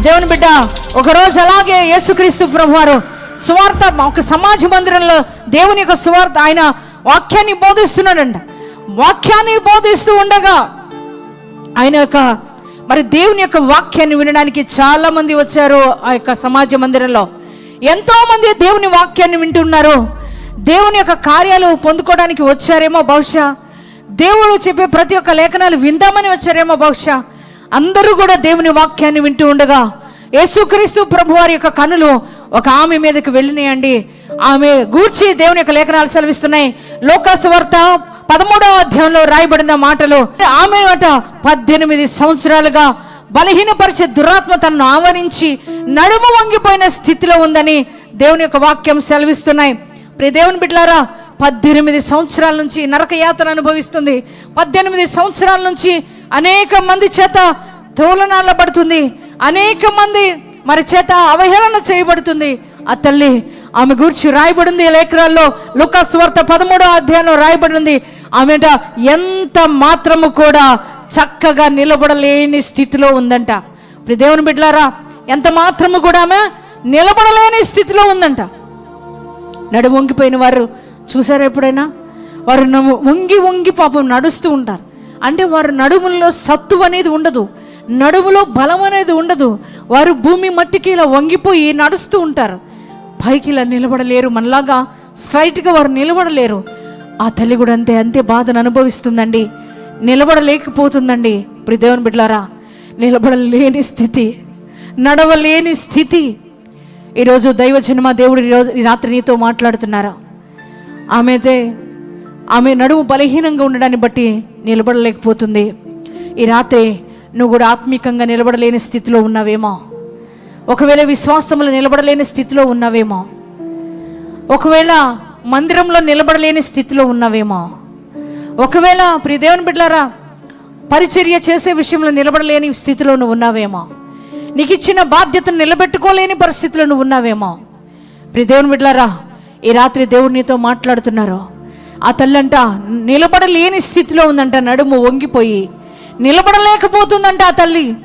దేవుని బిడ్డ ఒకరోజు అలాగే యేసుక్రీస్తు ప్రభువారు సువార్త ఒక సమాజ మందిరంలో దేవుని యొక్క సువార్త ఆయన వాక్యాన్ని బోధిస్తున్నాడంట. వాక్యాన్ని బోధిస్తూ ఉండగా ఆయన యొక్క మరి దేవుని యొక్క వాక్యాన్ని వినడానికి చాలా మంది వచ్చారు ఆ యొక్క సమాజ మందిరంలో. ఎంతో మంది దేవుని వాక్యాన్ని వింటున్నారు. దేవుని యొక్క కార్యాలు పొందుకోవడానికి వచ్చారేమో బహుశా. దేవుడు చెప్పే ప్రతి ఒక్క లేఖనాలు విందామని వచ్చారేమో బహుశా. అందరూ కూడా దేవుని వాక్యాన్ని వింటూ ఉండగా యేసుక్రీస్తు ప్రభు వారి యొక్క కనులు ఒక ఆమె మీదకి వెళ్ళినాయండి. ఆమె గూర్చి దేవుని యొక్క లేఖనాలు సెలవిస్తున్నాయి. లోకాసు వార్త పదమూడవ అధ్యాయంలో రాయబడిన మాటలు ఆమె మాట పద్దెనిమిది సంవత్సరాలుగా బలహీనపరిచే దురాత్మ తనను ఆవరించి నడుము వంగిపోయిన స్థితిలో ఉందని దేవుని యొక్క వాక్యం సెలవిస్తున్నాయి. ప్రియ దేవుని బిడ్లారా పద్దెనిమిది సంవత్సరాల నుంచి నరక యాతన అనుభవిస్తుంది. పద్దెనిమిది సంవత్సరాల నుంచి అనేక మంది చేత తోలనాడబడుతుంది అనేక మంది మరి చేత అవహేళన చేయబడుతుంది. ఆ తల్లి ఆమె గురించి రాయబడింది ఈ లేఖనాల్లో. లుకాస్ పదమూడో అధ్యాయంలో రాయబడింది. ఆమెట ఎంత మాత్రము కూడా చక్కగా నిలబడలేని స్థితిలో ఉందంట. ఇప్పుడు దేవుని బిడ్డలారా ఎంత మాత్రము కూడా ఆమె నిలబడలేని స్థితిలో ఉందంట. నడు వంగిపోయిన వారు చూసారా ఎప్పుడైనా? వారు వంగి వంగి పాపం నడుస్తూ ఉంటారు. అంటే వారి నడుముల్లో సత్తు అనేది ఉండదు. నడుములో బలం అనేది ఉండదు. వారు భూమి మట్టికి ఇలా వంగిపోయి నడుస్తూ ఉంటారు. పైకి ఇలా నిలబడలేరు మనలాగా. స్ట్రైట్గా వారు నిలబడలేరు. ఆ తల్లి కూడా అంతే అంతే బాధను అనుభవిస్తుందండి. నిలబడలేకపోతుందండి. ఇప్పుడు దేవుని బిడ్డలారా నిలబడలేని స్థితి నడవలేని స్థితి. ఈరోజు దైవజన్మ దేవుడు ఈరోజు ఈ రాత్రి నీతో మాట్లాడుతున్నారు. ఆమెతే ఆమె నడుము బలహీనంగా ఉండడాన్ని బట్టి నిలబడలేకపోతుంది. ఈ రాత్రి నువ్వు కూడా ఆత్మీకంగా నిలబడలేని స్థితిలో ఉన్నావేమో. ఒకవేళ విశ్వాసంలో నిలబడలేని స్థితిలో ఉన్నావేమో. ఒకవేళ మందిరంలో నిలబడలేని స్థితిలో ఉన్నావేమో. ఒకవేళ ప్రియ దేవుని బిడ్డలారా పరిచర్య చేసే విషయంలో నిలబడలేని స్థితిలో నువ్వు ఉన్నావేమో. నీకు ఇచ్చిన బాధ్యతను నిలబెట్టుకోలేని పరిస్థితిలో నువ్వు ఉన్నావేమో. ప్రియ దేవుని బిడ్డలారా ఈ రాత్రి దేవుడు నీతో మాట్లాడుతున్నారు. ఆ తల్లంట నిలబడలేని స్థితిలో ఉందంట నడుము వంగిపోయి. నిలబడలేకపోతుందంట ఆ తల్లి.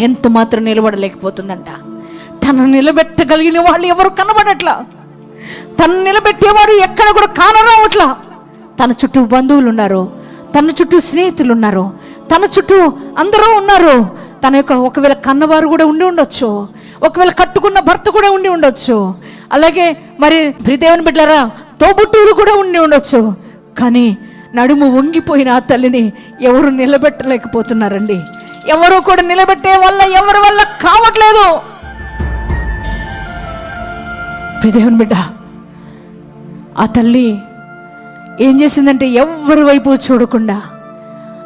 ఎంత మాత్రం నిలబడలేకపోతుందంట. తను నిలబెట్టగలిగిన వాళ్ళు ఎవరు కనబడట్లా? తను నిలబెట్టేవారు ఎక్కడ కూడా కానరావట్లా. తన చుట్టూ బంధువులు ఉన్నారు తన చుట్టూ స్నేహితులు ఉన్నారు తన చుట్టూ అందరూ ఉన్నారు. తన యొక్క ఒకవేళ కన్నవారు కూడా ఉండి ఉండొచ్చు ఒకవేళ కట్టుకున్న భర్త కూడా ఉండి ఉండొచ్చు. అలాగే మరి ప్రిదేవుని బిడ్డారా తోబుట్టూరు కూడా ఉండి ఉండొచ్చు. కానీ నడుము వంగిపోయిన ఆ తల్లిని ఎవరు నిలబెట్టలేకపోతున్నారండి? ఎవరు కూడా నిలబెట్టే వల్ల ఎవరి వల్ల కావట్లేదు. ప్రిదేవుని బిడ్డ ఆ తల్లి ఏం చేసిందంటే ఎవరి వైపు చూడకుండా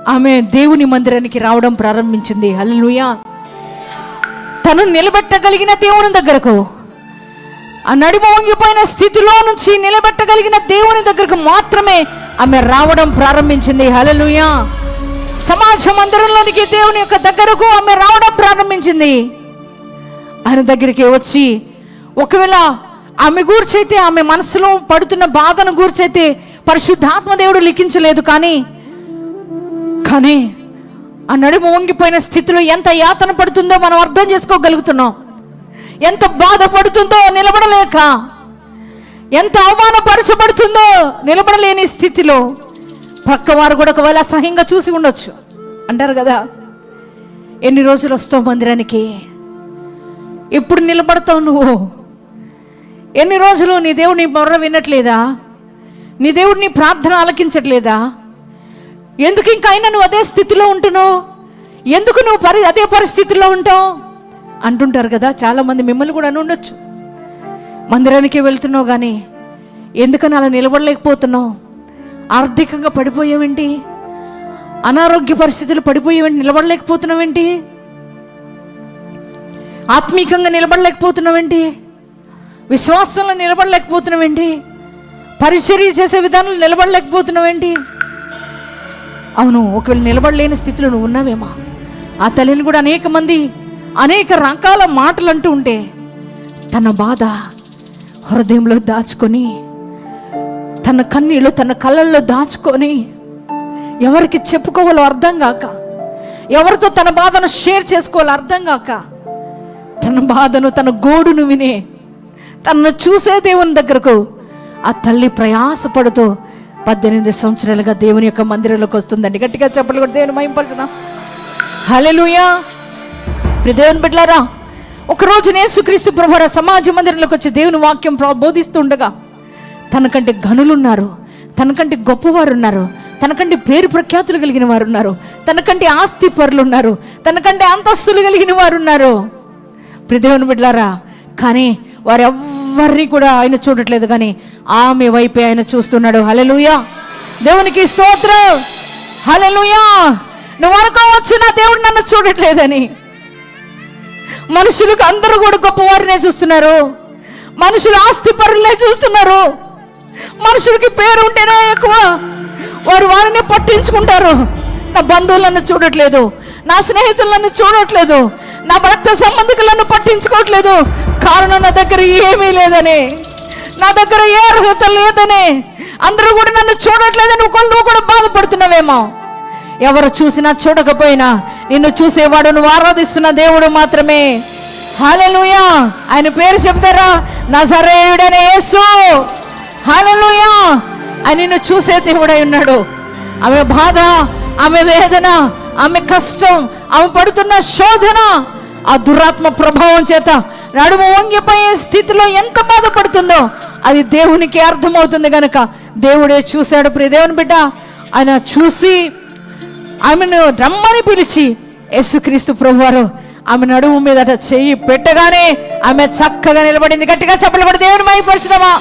ఆమె దేవుని మందిరానికి రావడం ప్రారంభించింది. అల్లుయా తను నిలబెట్టగలిగిన దేవుని దగ్గరకు. ఆ నడుము వంగిపోయిన స్థితిలో నుంచి నిలబెట్టగలిగిన దేవుని దగ్గరకు మాత్రమే ఆమె రావడం ప్రారంభించింది. హలలుయా సమాజ మందిరంలోనికి దేవుని యొక్క దగ్గరకు ఆమె రావడం ప్రారంభించింది. ఆయన దగ్గరికి వచ్చి ఒకవేళ ఆమె గూర్చైతే ఆమె మనసులో పడుతున్న బాధను గూర్చైతే పరిశుద్ధాత్మ దేవుడు లిఖించలేదు. కానీ కానీ ఆ నడుము వంగిపోయిన స్థితిలో ఎంత యాతన పడుతుందో మనం అర్థం చేసుకోగలుగుతున్నాం. ఎంత బాధపడుతుందో నిలబడలేక ఎంత అవమానపరచబడుతుందో నిలబడలేని స్థితిలో పక్కవారు కూడా ఒకవేళ అసహ్యంగా చూసి ఉండొచ్చు. అంటారు కదా ఎన్ని రోజులు వస్తావు మందిరానికి? ఎప్పుడు నిలబడతావు నువ్వు? ఎన్ని రోజులు నీ దేవుడు నీ మొర్ర వినట్లేదా? నీ దేవుడు నీ ప్రార్థన ఆలకించట్లేదా? ఎందుకు ఇంకైనా అయినా నువ్వు అదే స్థితిలో ఉంటున్నావు? ఎందుకు నువ్వు పరి అదే పరిస్థితిలో ఉంటావు? అంటుంటారు కదా చాలామంది మిమ్మల్ని కూడా అని ఉండొచ్చు. మందిరానికి వెళ్తున్నావు కానీ ఎందుకని అలా నిలబడలేకపోతున్నావు? ఆర్థికంగా పడిపోయావేంటి? అనారోగ్య పరిస్థితులు పడిపోయేవేంటి? నిలబడలేకపోతున్నావేంటి? ఆత్మీకంగా నిలబడలేకపోతున్నావేంటి? విశ్వాసంలో నిలబడలేకపోతున్నావేంటి? పరిచర్య చేసే విధానంలో నిలబడలేకపోతున్నావేంటి? అవును ఒకవేళ నిలబడలేని స్థితిలో నువ్వు ఉన్నావేమో ఆ తల్లిని కూడా అనేక మంది అనేక రకాల మాటలు అంటూ ఉంటే తన బాధ హృదయంలో దాచుకొని తన కన్నీళ్ళు తన కళ్ళల్లో దాచుకొని ఎవరికి చెప్పుకోవాలో అర్థం కాక ఎవరితో తన బాధను షేర్ చేసుకోవాలో అర్థం కాక తన బాధను తన గోడును వినే తనను చూసే దేవుని దగ్గరకు ఆ తల్లి ప్రయాసపడుతూ పద్దెనిమిది సంవత్సరాలుగా దేవుని యొక్క మందిరంలోకి వస్తుందండి. గట్టిగా చెప్పలు కూడా దేవుని మయంపరచుదాం హలో ఇప్పుడు దేవుని బిడ్డలారా ఒకరోజు నేసుక్రీస్తు ప్రభువార సమాజ మందిరంలోకి వచ్చి దేవుని వాక్యం ప్ర- బోధిస్తుండగా తనకంటే గనులున్నారు తనకంటే గొప్పవారు ఉన్నారు తనకంటే పేరు ప్రఖ్యాతులు కలిగిన వారు ఉన్నారు తనకంటే ఆస్తి పరులు ఉన్నారు తనకంటే అంతస్తులు కలిగిన వారు ఉన్నారు ప్రదేవుని బిడ్డలారా కానీ వారెవ్వరిని కూడా ఆయన చూడట్లేదు కానీ ఆమె వైపే ఆయన చూస్తున్నాడు. హలెలుయా దేవునికి స్తోత్రం! హలెలుయా నువ్వు అనుకోవచ్చు నా దేవుడు నన్ను చూడట్లేదని. మనుషులకు అందరూ కూడా గొప్పవారినే చూస్తున్నారు. మనుషులు ఆస్తి పరులనే చూస్తున్నారు. మనుషులకి పేరు ఉంటేనే ఎక్కువ వారు వారిని పట్టించుకుంటారు. నా బంధువులను చూడట్లేదు. నా స్నేహితులను చూడట్లేదు. నా భర్త సంబంధికులను పట్టించుకోవట్లేదు. కారణం నా దగ్గర ఏమీ లేదని. నా దగ్గర ఏ అర్హత లేదని. అందరూ కూడా నన్ను చూడట్లేదని ఒకళ్ళు కూడా బాధపడుతున్నావేమో. ఎవరు చూసినా చూడకపోయినా నిన్ను చూసేవాడు నువ్వు ఆరాధిస్తున్న దేవుడు మాత్రమే. హాలెలూయా ఆయన పేరు చెప్తారా? నజరేయుడనే యేసు! హాలెలూయా ఆయన నిన్ను చూసే దేవుడై ఉన్నాడు. ఆమె బాధ ఆమె వేదన ఆమె కష్టం ఆమె పడుతున్న శోధన ఆ దురాత్మ ప్రభావం చేత నడుము వంగిపోయే స్థితిలో ఎంత బాధపడుతుందో అది దేవునికి అర్థమవుతుంది కనుక దేవుడే చూశాడు. ప్రియ దేవుని బిడ్డ ఆయన చూసి ఆమెను రమ్మని పిలిచి యేసుక్రీస్తు ప్రభువారు ఆమె నడుము మీద చెయ్యి పెట్టగానే ఆమె చక్కగా నిలబడింది. గట్టిగా చెప్పలు కూడా దేవుని మైపరచుదామా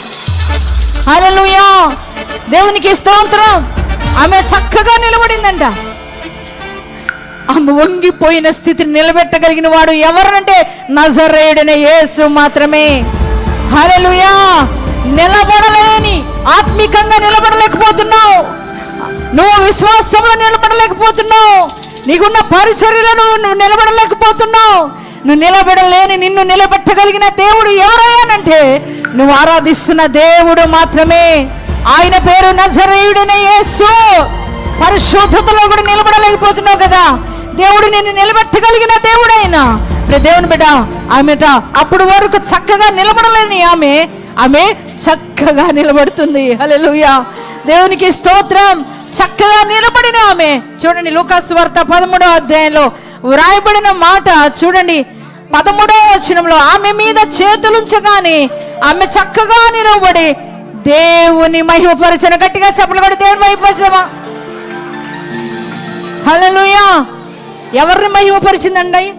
హల్లెలూయా! దేవునికి స్తోత్రం. ఆమె చక్కగా నిలబడిందంట. ఆమె వంగిపోయిన స్థితిని నిలబెట్టగలిగిన వాడు ఎవరంటే నజరేయుడనే యేసు మాత్రమే. హల్లెలూయా! నిలబడలేని ఆత్మికంగా నిలబడలేకపోతున్నావు. నువ్వు విశ్వాసంలో నిలబడలేకపోతున్నావు. నీకున్న పరిచర్యలను నువ్వు నిలబడలేకపోతున్నావు. నువ్వు నిలబడలేని నిన్ను నిలబెట్టగలిగిన దేవుడు ఎవరయ్యానంటే నువ్వు ఆరాధిస్తున్న దేవుడు మాత్రమే. ఆయన పేరు నజరేయుడనే యేసు. పరిశుద్ధతలో కూడా నిలబడలేకపోతున్నావు కదా. దేవుడు నిన్ను నిలబెట్టగలిగిన దేవుడైనా. ఇప్పుడు దేవుని బిడ్డ ఆమెట అప్పుడు వరకు చక్కగా నిలబడలేని ఆమె ఆమె చక్కగా నిలబడుతుంది. హలో దేవునికి స్తోత్రం. చక్కగా నిలబడిన ఆమె. చూడండి లూకాసు వార్త అధ్యాయంలో వ్రాయబడిన మాట చూడండి. పదమూడవ వచనంలో ఆమె మీద చేతులుంచగానే ఆమె చక్కగా నిలబడి దేవుని మహిమపరచన. గట్టిగా చెప్పలు కూడా దేవుని మహిమపరచమా హల్లెలూయా. ఎవరిని మహిమపరిచిందండి?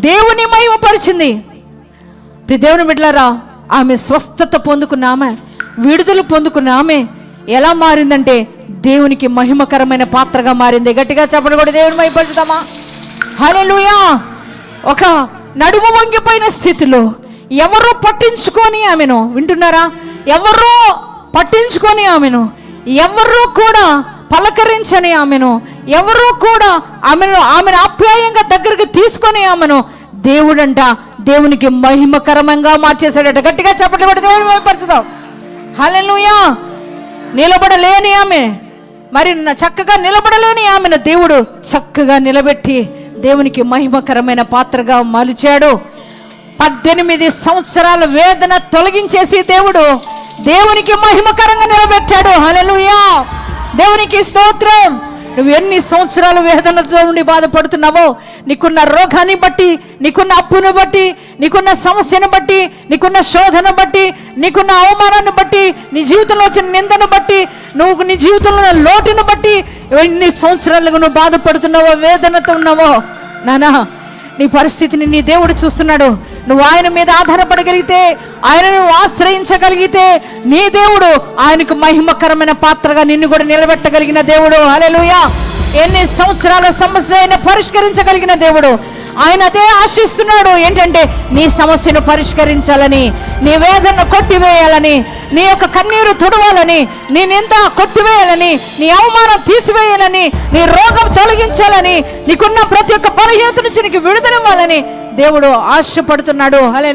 దేవుని మహిమపరిచింది. దేవుని బిడ్డలారా ఆమె స్వస్థత పొందుకున్న ఆమె విడుదల పొందుకున్న ఆమె ఎలా మారిందంటే దేవునికి మహిమకరమైన పాత్రగా మారింది. గట్టిగా చెప్పడం కూడా దేవుని మహిమపరుచుదామా హల్లెలూయా! ఒక నడుము వంగిపోయిన స్థితిలో ఎవరో పట్టించుకొని ఆమెను వింటున్నారా? ఎవరో పట్టించుకొని ఆమెను ఎవరో కూడా పలకరించని ఆమెను ఎవరూ కూడా ఆమెను ఆమెను ఆప్యాయంగా దగ్గరికి తీసుకొని ఆమెను దేవుడంట దేవునికి మహిమకరంగా మార్చేశాడట. గట్టిగా చెప్పట్లు కూడా దేవుని మహిమపరచుదాం. హల్లెలూయా! నిలబడలేని ఆమె. మరి చక్కగా నిలబడలేని ఆమెను దేవుడు చక్కగా నిలబెట్టి దేవునికి మహిమకరమైన పాత్రగా మలిచాడు. పద్దెనిమిది సంవత్సరాల వేదన తొలగించేసి దేవుడు దేవునికి మహిమకరంగా నిలబెట్టాడు. హల్లెలూయా! దేవునికి స్తోత్రం! నువ్వు ఎన్ని సంవత్సరాల వేదనతో నుండి బాధపడుతున్నావో నీకున్న రోగాన్ని బట్టి నీకున్న అప్పును బట్టి నీకున్న సమస్యను బట్టి నీకున్న శోధన బట్టి నీకున్న అవమానాన్ని బట్టి నీ జీవితంలో వచ్చిన నిందను బట్టి నువ్వు నీ జీవితంలో లోటును బట్టి ఎన్ని సంవత్సరాలుగా నువ్వు బాధపడుతున్నావో వేదనతో ఉన్నావో నానా నీ పరిస్థితిని నీ దేవుడు చూస్తున్నాడు. నువ్వు ఆయన మీద ఆధారపడగలిగితే ఆయనను ఆశ్రయించగలిగితే నీ దేవుడు ఆయనకు మహిమకరమైన పాత్రగా నిన్ను కూడా నిలబెట్టగలిగిన దేవుడు. హల్లెలూయా. ఎన్ని సంవత్సరాల సమస్య అయినా పరిష్కరించగలిగిన దేవుడు. ఆయన అదే ఆశిస్తున్నాడు. ఏంటంటే నీ సమస్యను పరిష్కరించాలని నీ వేదన కొట్టివేయాలని నీ యొక్క కన్నీరు తుడవాలని నీ నింద కొట్టివేయాలని నీ అవమానం తీసివేయాలని నీ రోగం తొలగించాలని నీకున్న ప్రతి ఒక్క బలహీనత నుంచి నీకు విడుదల ఇవ్వాలని దేవుడు ఆశపడుతున్నాడు. హలే